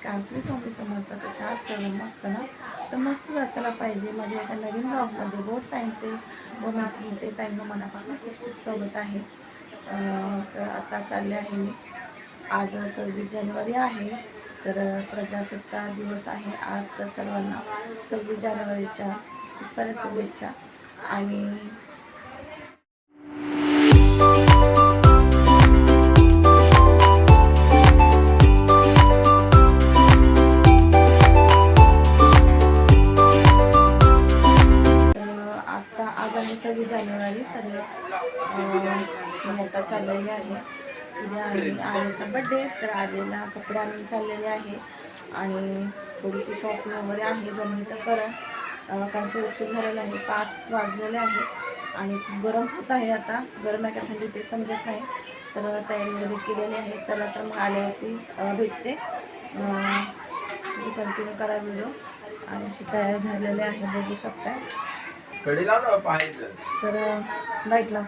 नमस्कार श्री स्वामी समर्थ कशा आज सर्व मस्त ना? तर मस्त असायला पाहिजे. माझ्या एका नवीन ब्लॉगमध्ये बहुत टाईमचे व मैत्रिणीचे टाईम मनापासून खूप खूप स्वागत आहे. तर आता चालले आहे मी. आज सव्वीस जानेवारी आहे. तर प्रजासत्ताक दिवस आहे. आज तर सर्वांना सव्वीस जानेवारीच्या खूप साऱ्या शुभेच्छा. आणि सव्वीस जानेवारी तर मी आता चाललेली आहे. उद्या आहे बड्डे तर आलेला कपडे आणून चाललेले आहे. आणि थोडीशी शॉपिंग वगैरे आहे जमली तर करा. कारण की उशीर झालेला आहे पाच वाजलेले आहे. आणि गरम होत आहे आता. गरम आहे का थंडी ते समजत नाही. तर तयारी वगैरे केलेली आहे. चला तर मग आल्यावरती भेटते. कंटिन्यू करा व्हिडिओ आणि अशी तयार झालेले आहे बघू शकता. कडी लाव ना पाहायचं. तर लाइट लाव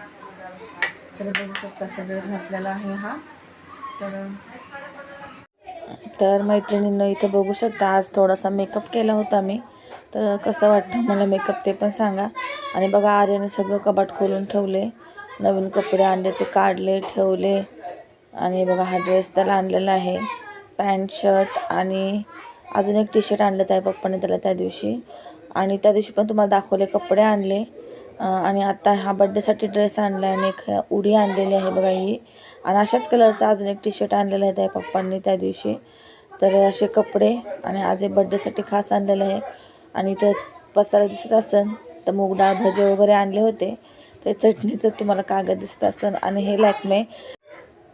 तर बघू शकता सगळं घातलेला आहे हा. तर तर मैत्रिणींनो इथं बघू शकता आज थोडासा मेकअप केला होता मी. तर कसं वाटतं मला मेकअप ते पण सांगा. आणि बघा आर्याने सगळं कबाट खोलून ठेवले. नवीन कपडे आणले ते काढले ठेवले. आणि बघा हा ड्रेस त्याला आणलेला आहे. पॅन्ट शर्ट आणि अजून एक टी शर्ट आणलं त्या पप्पाने त्याला त्या दिवशी. आणि त्या दिवशी पण तुम्हाला दाखवले कपडे आणले. आणि आता हा बड्डेसाठी ड्रेस आणला आणि एक उडी आणलेली आहे बघा ही. आणि अशाच कलरचा अजून एक टी शर्ट आणलेला आहे त्या पप्पांनी त्या दिवशी. तर असे कपडे आणि आज हे बड्डेसाठी खास आणलेलं आहे. आणि इथं पसारा दिसत असेल तर मूग डाळ भजे वगैरे आणले होते. ते चटणीचं तुम्हाला कागद दिसत असेल आणि हे लॅकमे.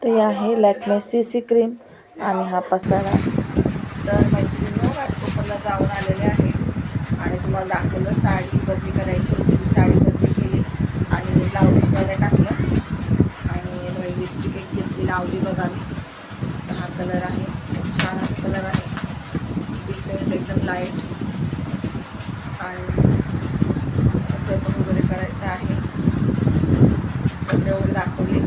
तर हे आहे लॅकमे सी सी क्रीम आणि हा पसारा. तर मैत्रिणी हो, जाऊन आलेले आहे. तुम्हाला दाखवलं साडी बदली करायची होती साडी बदली केली आणि ब्लाऊज शिवायला टाकलं. आणि बाई लिपस्टिक एक घेतली लावली बघा मी. हा कलर आहे खूप छान असा कलर आहे. डिसेंट एकदम लाइट आणि स्वयंपाक वगैरे करायचा आहे. कपडे वगैरे दाखवले.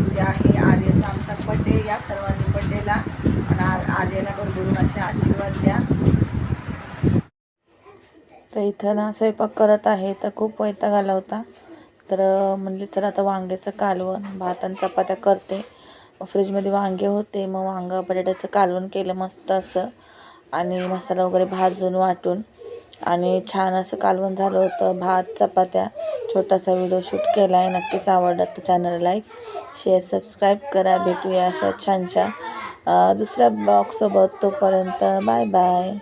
उद्या आहे आर्यचा आमचा बड्डे या सर्व करून असे आशीर्वाद द्या. तर इथं ना स्वयंपाक करत आहे तर खूप वैताग आला होता. तर म्हणले म्हणली चला आता वांग्याचं कालवण भात आणि चपात्या करते. फ्रीजमध्ये वांगे होते मग वांगं बटाट्याचं कालवण केलं मस्त असं. आणि मसाला वगैरे भाजून वाटून. आणि छान असं कालवण झालं होतं भात चपात्या. छोटासा व्हिडिओ शूट केला आहे नक्कीच आवडलं तर लाईक शेअर सबस्क्राईब करा. भेटूया अशा छानशा दुसऱ्या ब्लॉगसोबत तोपर्यंत बाय बाय.